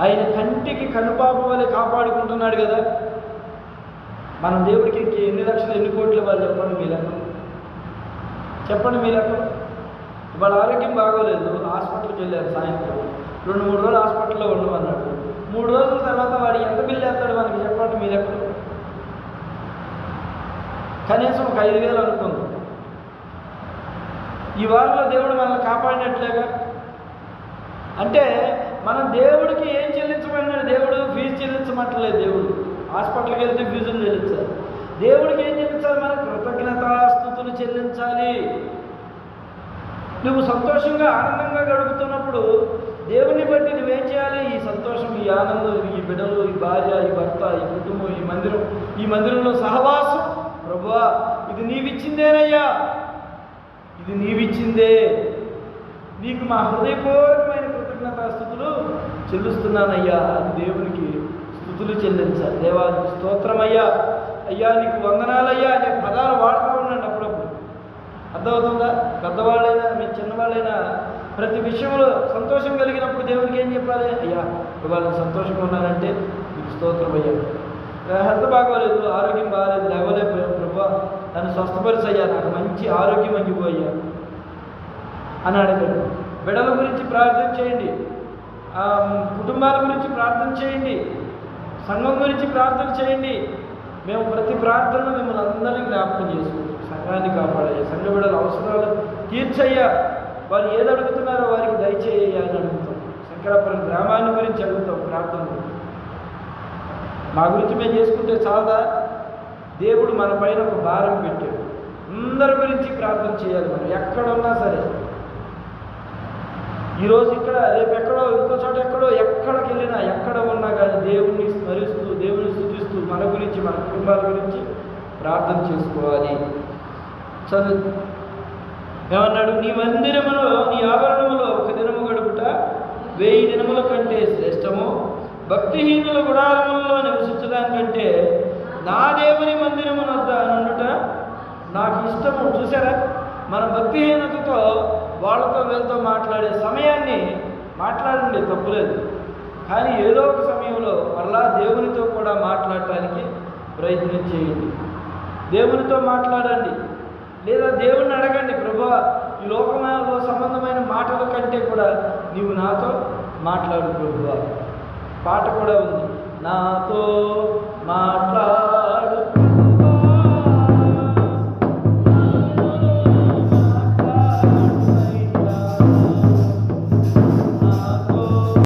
ఆయన కంటికి కనుపాపం వలె కాపాడుకుంటున్నాడు కదా. మనం దేవుడికి ఇంక ఎన్ని లక్షలు ఎన్ని కోట్ల వాళ్ళు చెప్పండి మీ లెక్క? చెప్పండి మీ లెక్క. వాళ్ళ ఆరోగ్యం బాగోలేదు హాస్పిటల్కి వెళ్ళారు సాయంత్రం. రెండు మూడు రోజులు హాస్పిటల్లో ఉండమన్నాడు మూడు రోజుల తర్వాత వాడు ఎంత బిల్లు వేస్తాడు మనకి చెప్పండి మీ లెక్క? కనీసం ఒక ఐదు వేలు అనుకుందాం. ఈ వారంలో దేవుడు మనల్ని కాపాడినట్లేగా? అంటే మనం దేవుడికి ఏం చెల్లించమన్నాడు దేవుడు ఫీజు చెల్లించమట్లేదు దేవుడు. హాస్పిటల్కి వెళ్తే ఫీజులు చెల్లించాలి. దేవుడికి ఏం చెల్లించాలి? మనం కృతజ్ఞతాస్థుతులు చెల్లించాలి. నువ్వు సంతోషంగా ఆనందంగా గడుపుతున్నప్పుడు దేవుని బట్టి నువ్వేం చేయాలి? ఈ సంతోషం ఈ ఆనందం ఈ బిడ్డలు ఈ భార్య ఈ భర్త ఈ కుటుంబం ఈ మందిరం ఈ మందిరంలో సహవాసం. ప్రభువా ఇది నీవిచ్చిందేనయ్యా? ఇది నీవిచ్చిందే. నీకు మా హృదయపూర్వకమైన కృతజ్ఞతాస్థుతులు చెల్లిస్తున్నానయ్యా అని దేవునికి స్థుతులు చెల్లించాలి. దేవా స్తోత్రమయ్యా. అయ్యా నీకు వందనాలయ్యా. అనే పదాలు వాడుతూ ఉండండి అప్పుడప్పుడు. అర్థమవుతుందా? పెద్దవాళ్ళైనా మీ చిన్నవాళ్ళైనా ప్రతి విషయంలో సంతోషం కలిగినప్పుడు దేవునికి ఏం చెప్పాలి? అయ్యా ఇవాళ సంతోషంగా ఉన్నానంటే నీకు స్తోత్రం అయ్యా హెల్త్ బాగోలేదు ఆరోగ్యం బాగాలేదు లేవలేకపోయాను ప్రభా. నన్ను స్వస్థపరిచయ్యా నాకు మంచి ఆరోగ్యం అంగిపోయ్యా అని అడగండి బిడల గురించి ప్రార్థన చేయండి. కుటుంబాల గురించి ప్రార్థన చేయండి. సంఘం గురించి ప్రార్థన చేయండి. మేము ప్రతి ప్రార్థనలో మిమ్మల్ని అందరినీ జ్ఞాపకం చేసుకుంటాం. సంఘాన్ని కాపాడయ్యా. సంఘ బిడల అవసరాలు తీర్చయ్యా. వారు ఏది అడుగుతున్నారో వారికి దయచేయ్యా అని అడుగుతాం. శంకరాపురం గ్రామాన్ని గురించి అడుగుతాం ప్రార్థన మా గురించి మేము చేసుకుంటే చాలా దేవుడు మన పైన ఒక భారం పెట్టాడు. అందరి గురించి ప్రార్థన చేయాలి మనం. ఎక్కడ ఉన్నా సరే. ఈరోజు ఇక్కడ రేపు ఎక్కడో ఇంకో చోట ఎక్కడో ఎక్కడికి వెళ్ళినా ఎక్కడ ఉన్నా కానీ దేవుణ్ణి స్మరిస్తూ దేవుని స్థుతిస్తూ మన గురించి మన కుటుంబాల గురించి ప్రార్థన చేసుకోవాలి. చదువు. ఏమన్నాడు? నీ మందిరములో నీ ఆభరణములో ఒక దినము గడుపుట వెయ్యి దినముల కంటే శ్రేష్టము. భక్తిహీనుల గుడారములలో నివసించడానికంటే నా దేవుని మందిరము వద్ద నుండుట నాకు ఇష్టము. చూసారా మన భక్తిహీనతతో వాళ్ళతో వీళ్ళతో మాట్లాడే సమయాన్ని మాట్లాడండి తప్పులేదు. కానీ ఏదో ఒక సమయంలో మరలా దేవునితో కూడా మాట్లాడటానికి ప్రయత్నం చేయండి. దేవునితో మాట్లాడండి. లేదా దేవుణ్ణి అడగండి ప్రభా ఈ లోకంలో సంబంధమైన మాటల కంటే కూడా నీవు నాతో మాట్లాడు ప్రభువా పాట కూడా ఉంది. నాతో